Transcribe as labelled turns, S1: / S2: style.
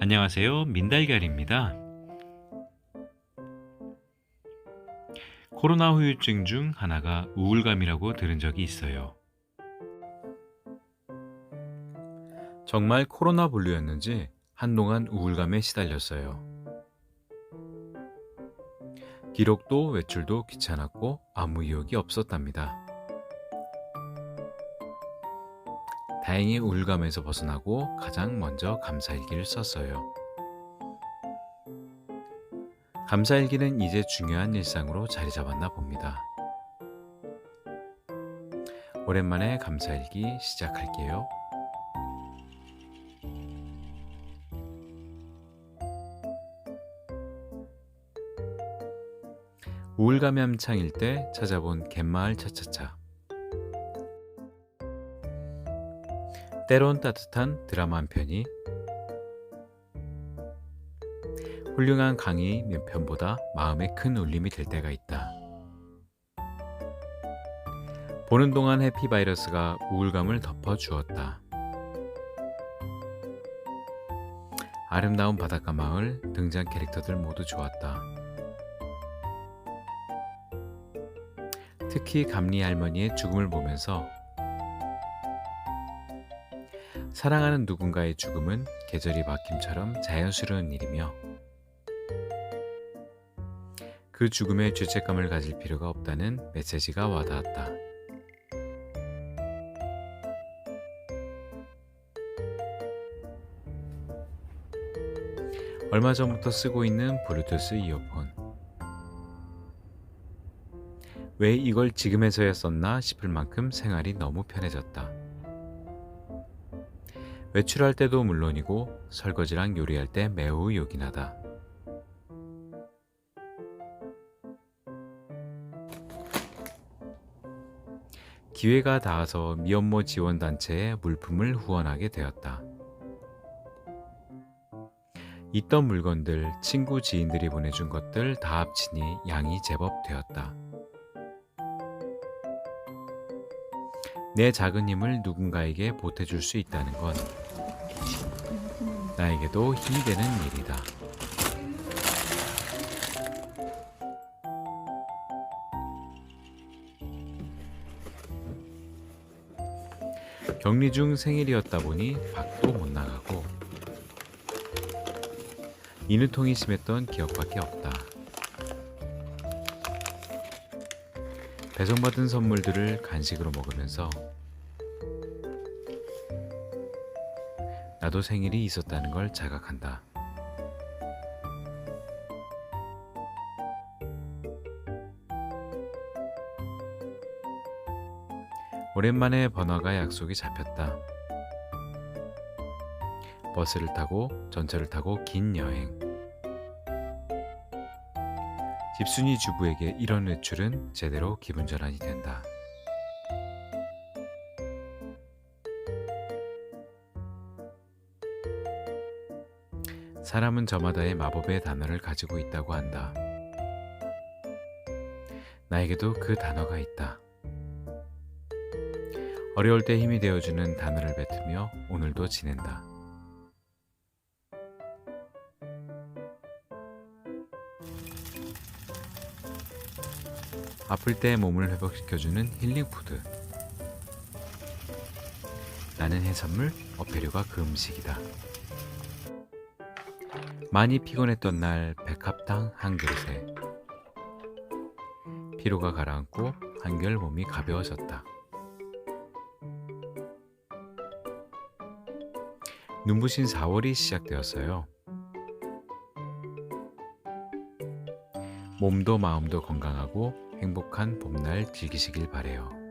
S1: 안녕하세요. 민달걀입니다. 코로나 후유증 중 하나가 우울감이라고 들은 적이 있어요. 정말 코로나 분류였는지 한동안 우울감에 시달렸어요. 기록도 외출도 귀찮았고 아무 의욕이 없었답니다. 다행히 우울감에서 벗어나고 가장 먼저 감사일기를 썼어요. 감사일기는 이제 중요한 일상으로 자리 잡았나 봅니다. 오랜만에 감사일기 시작할게요. 우울감이 한창일 때 찾아본 갯마을 차차차. 때론 따뜻한 드라마 한 편이 훌륭한 강의 몇 편보다 마음에 큰 울림이 될 때가 있다. 보는 동안 해피바이러스가 우울감을 덮어주었다. 아름다운 바닷가 마을 등장 캐릭터들 모두 좋았다. 특히 감리 할머니의 죽음을 보면서 사랑하는 누군가의 죽음은 계절이 바뀜처럼 자연스러운 일이며 그 죽음에 죄책감을 가질 필요가 없다는 메시지가 와닿았다. 얼마 전부터 쓰고 있는 블루투스 이어폰. 왜 이걸 지금에서야 썼나 싶을 만큼 생활이 너무 편해졌다. 외출할 때도 물론이고 설거지랑 요리할 때 매우 요긴하다. 기회가 닿아서 미혼모 지원단체에 물품을 후원하게 되었다. 있던 물건들, 친구 지인들이 보내준 것들 다 합치니 양이 제법 되었다. 내 작은 힘을 누군가에게 보태줄 수 있다는 건 나에게도 힘이 되는 일이다. 격리 중 생일이었다 보니 밖도 못 나가고 인후통이 심했던 기억밖에 없다. 배송받은 선물들을 간식으로 먹으면서 나도 생일이 있었다는 걸 자각한다. 오랜만에 번화가 약속이 잡혔다. 버스를 타고 전철을 타고 긴 여행. 집순이 주부에게 이런 외출은 제대로 기분 전환이 된다. 사람은 저마다의 마법의 단어를 가지고 있다고 한다. 나에게도 그 단어가 있다. 어려울 때 힘이 되어주는 단어를 뱉으며 오늘도 지낸다. 아플 때 몸을 회복시켜주는 힐링푸드. 나는 해산물, 어패류가 그 음식이다. 많이 피곤했던 날 백합탕 한 그릇에 피로가 가라앉고 한결 몸이 가벼워졌다. 눈부신 4월이 시작되었어요. 몸도 마음도 건강하고 행복한 봄날 즐기시길 바래요.